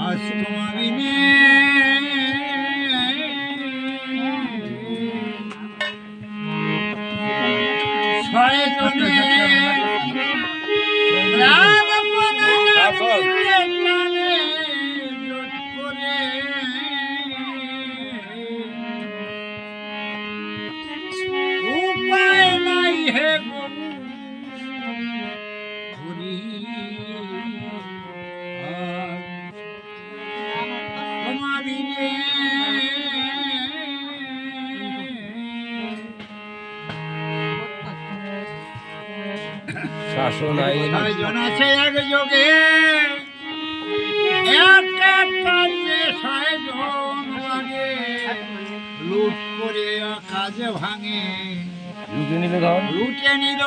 আজ তোমাবিনে শাসন আইন আছে এক যোগে। এক এক কাজে লাগে। লুট করে কাজে ভাঙে। লুটে নিলে ধর লুটে নিল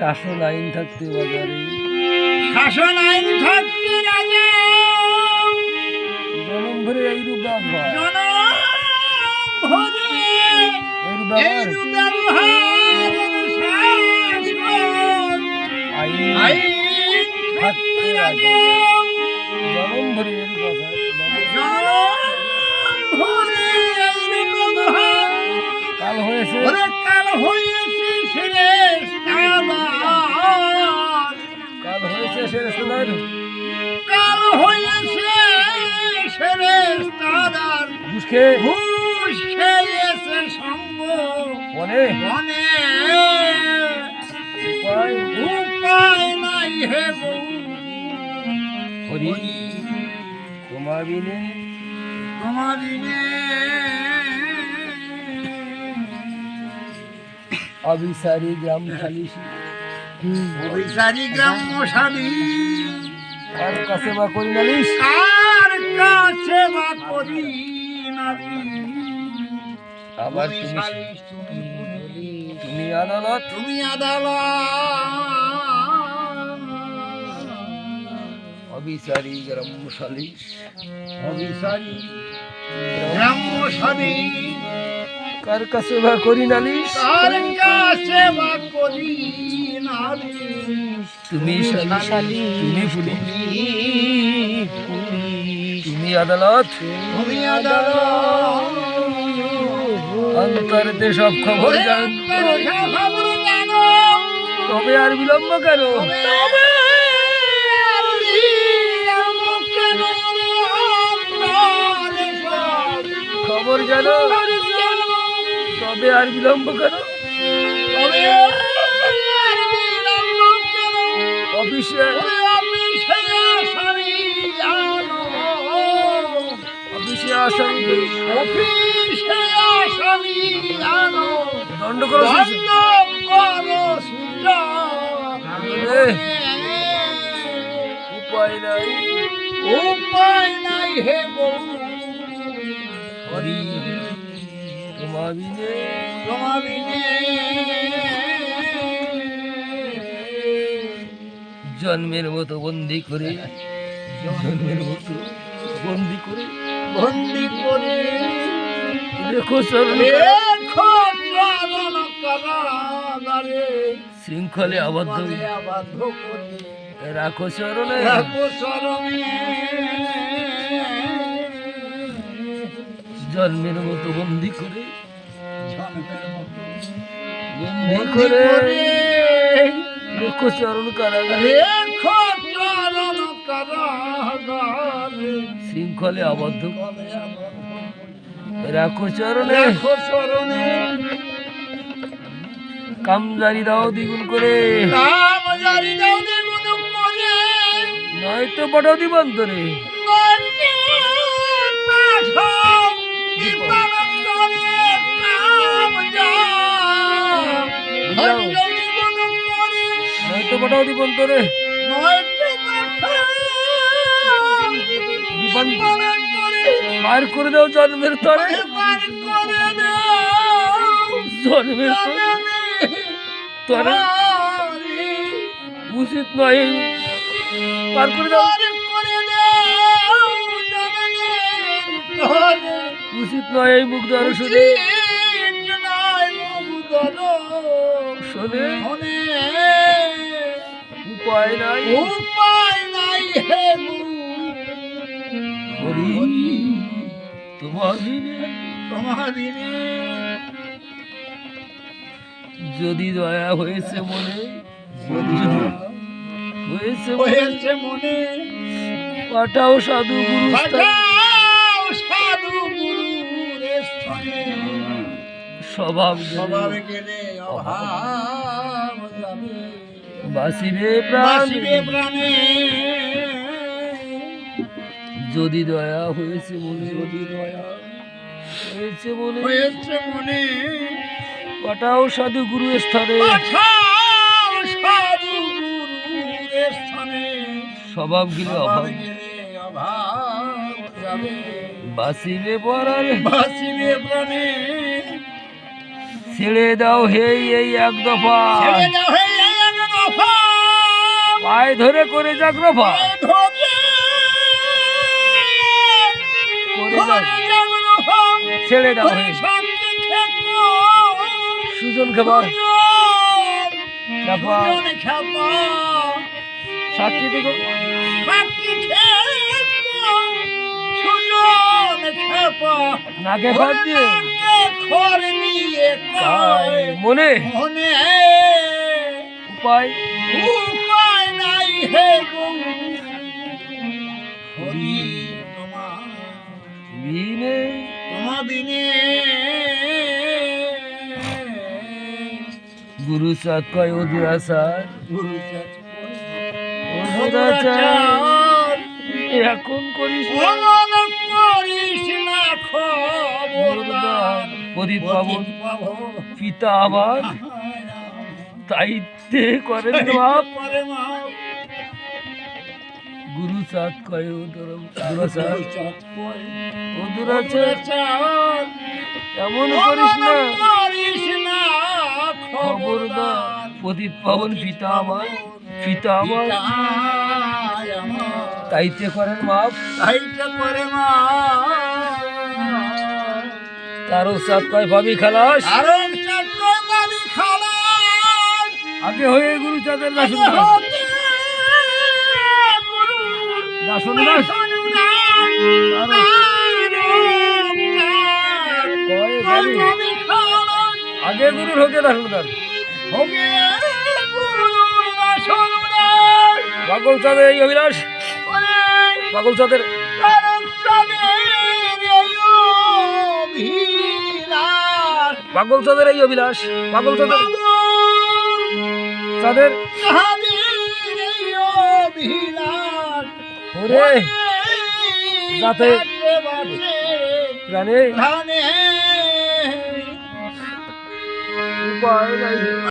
শাসন আইন থাকতে বাজারে। শাসন আইন থাকতে রাজা জনম ভরে এইরূপ ব্যবহার। জনম ভরে এইরূপ এইরূপ ব্যবহার ব্যবহার শাসন আইন আইন থাকতে রাজা জনম ভরে এইরূপ ব্যবহার। জনম ভরে এইরূপ ব্যবহার। কাল হয়েছে। কাল হয়েছে বুঝকে ঘুষ খেয়েছে সঙ্গ। মনে মনে উপায়? উপায় নাই হে বউ। হরি তোমার বিনে? তোমার দিনে অবিসারী গ্রাম খালিসি অভিসারী গ্রাম মশালি। কার কাছে বা করি কার কাছে বা করি? আবার তুমি তুমি আদালত তুমি আদালত। অবিচারী গ্রাম সালিস অভিসারী গ্রাম মশালি কার কাছে বা করি নালিস কার কাছে বা করি নারী তুমি সালিশালি তুমি পুলিশ আদালত। তুমি আদালত। অন্তরতে সব খবর জান তবে আর বিলম্ব কেন? খবর জানো। তবে আর বিলম্ব কেন? অফিসে আসামি অফিসে আসামি আনো। দণ্ড করো দণ্ড করো উপায় নাই উপায় নাই হে বউ। হরি। তোমার তোমাবিনে জন্মের মতো বন্দি করে জন্মের মতো বন্দি করে বন্দি করে শৃঙ্খলে আবদ্ধ রাখো চরণে রাখো চরণে জন্মের মতো বন্দি করে। বন্দি করে। চরণ কারাগারে। শৃঙ্খলে আবদ্ধ। রাখো চরণে। রাখো চরণে। কামজারি দাও দ্বিগুণ করে। নাম জারি দাও দ্বিগুণ করে। নয়তো পাঠাও দিবান্তরে নয়তো পাঠাও দিবান্তরে বার করে দাও জন্মের তরে। জন্মের তরে। উচিত নয়। পার করে দাও। উচিত নয় এই মুখ ধরো শোনে। শোনে। উপায় নাই। উপায় নাই। হে হরি যদি দয়া হয়েছে মনে যদি হয়েছে হয়েছে মনে। পাঠাও সাধু স্বভাব স্বভাব গেলে অভাব বাসিবে প্রাণে। যদি দয়া হয়েছে মনে যদি দয়া হয়েছে মনে। হয়েছে মনে। পাঠাও সাধু গুরু স্থানে। সাধু গুরুর স্থানে। স্বভাব গেলে অভাব। বাসিবে পরার বাসিবে প্রাণে। ছেড়ে দাও হে এই এক দফা। পায়ে ধরে করে যাক ছেড়ে দাও। সুজন খাবার। সাক্ষী দিগো নাকে ভাত দিয়ে। কায়। মনে। মনে। উপায়। উপায় নাই হে গো হরি বিনে দিনে। গুরু সাত কয় অদুরাচার গুরু চাচ এখন করিস করিস না খবরদার প্রদীপ পাবন। পিতা আমার দায়িত্বে করেন বাপ। পরে মা গুরু সাত কয় এমন করিস না। খবরদার। প্রদীপ পাবন পিতা আমার পিতা আমার। দায়িত্বে করেন মাপ। তাইটা করে মা তারও সাত কয় ভাবি খালাস। আগে হয়ে গুরু চাঁদের না গুরুর হোকে না শুনতে পাগল চাঁদের এই অভিলাষ। পাগল চাঁদের পাগল চাঁদের এই অভিলাষ। পাগল চাঁদের চাঁদের ওরে। যাতে প্রাণে ধানে উপায় নাই